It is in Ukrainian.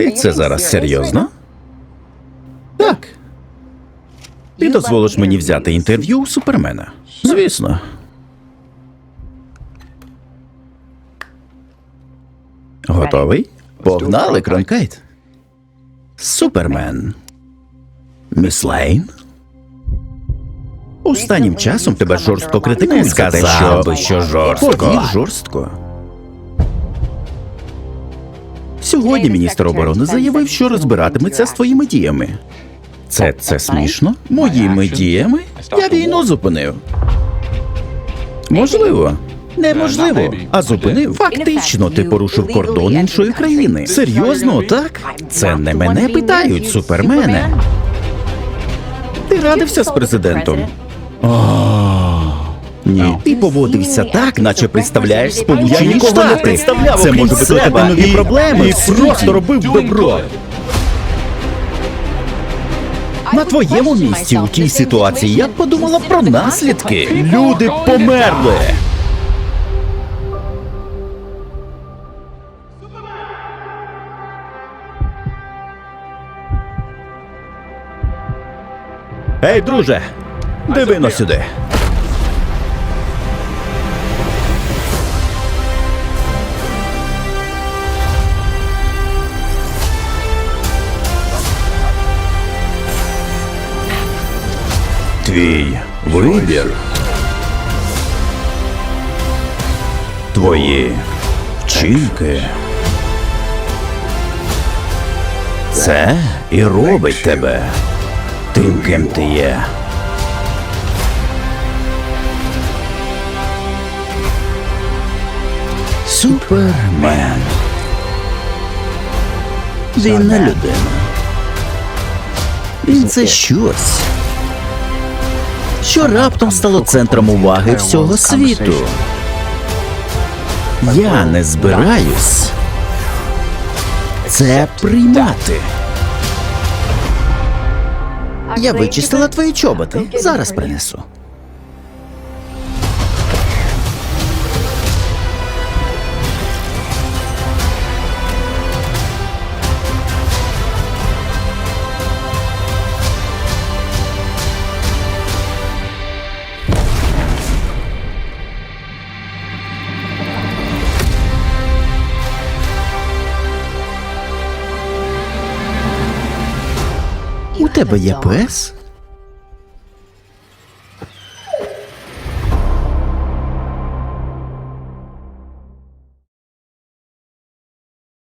Ти це зараз серйозно? Так. Ти дозволиш мені взяти інтерв'ю у супермена? Звісно. Готовий? Погнали, Кронкайт. Супермен. Міс Лейн? Останнім часом тебе жорстко критикують. Сказав би, що жорстко. Повір жорстко. Сьогодні міністр оборони заявив, що розбиратиметься з твоїми діями. Це це смішно? Моїми діями? Я війну зупинив. Можливо. Неможливо, а зупинив. Фактично, ти порушив кордон іншої країни. Серйозно, так? Це не мене питають, супермене. Ти радився з президентом? Ні. Ти поводився так, наче представляєш Я сполучені нікого не Штати. представляв, Це окрім може бути тебе себе, нові і- проблеми. і в просто робив добро. На твоєму місці у тій ситуації я б подумала про наслідки. Люди померли. Ей, друже, диви на сюди. Твій вибір. Твої вчинки. Це і робить тебе тим, ким ти є. Супермен. Він не людина. Він це щось що раптом стало центром уваги всього світу. Я не збираюсь це приймати. Я вичистила твої чоботи. Зараз принесу. У тебе є пес?